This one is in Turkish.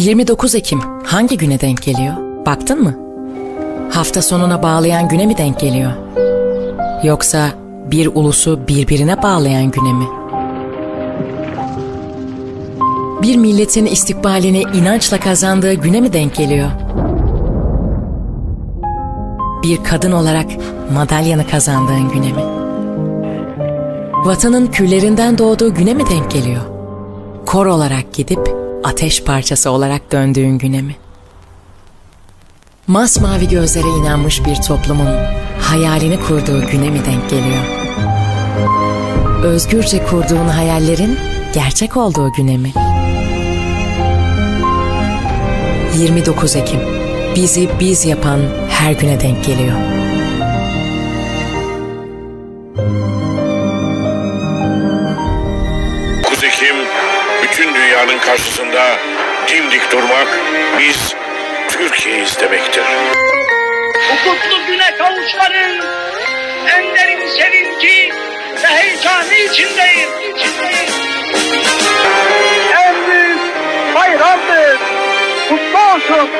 29 Ekim hangi güne denk geliyor? Baktın mı? Hafta sonuna bağlayan güne mi denk geliyor? Yoksa bir ulusu birbirine bağlayan güne mi? Bir milletin istikbalini inançla kazandığı güne mi denk geliyor? Bir kadın olarak madalyanı kazandığın güne mi? Vatanın küllerinden doğduğu güne mi denk geliyor? Kor olarak gidip ateş parçası olarak döndüğün güne mi? Masmavi gözlere inanmış bir toplumun hayalini kurduğu güne mi denk geliyor? Özgürce kurduğun hayallerin gerçek olduğu güne mi? 29 Ekim bizi biz yapan her güne denk geliyor. Ekim bütün dünyanın karşısında dimdik durmak biz Türkiye'yiz demektir. Bu kutlu güne kavuşmanın en derin sevinci ve heyecanı içindeyim. içindeyim. En büyük bayramdır. Kutlu olsun.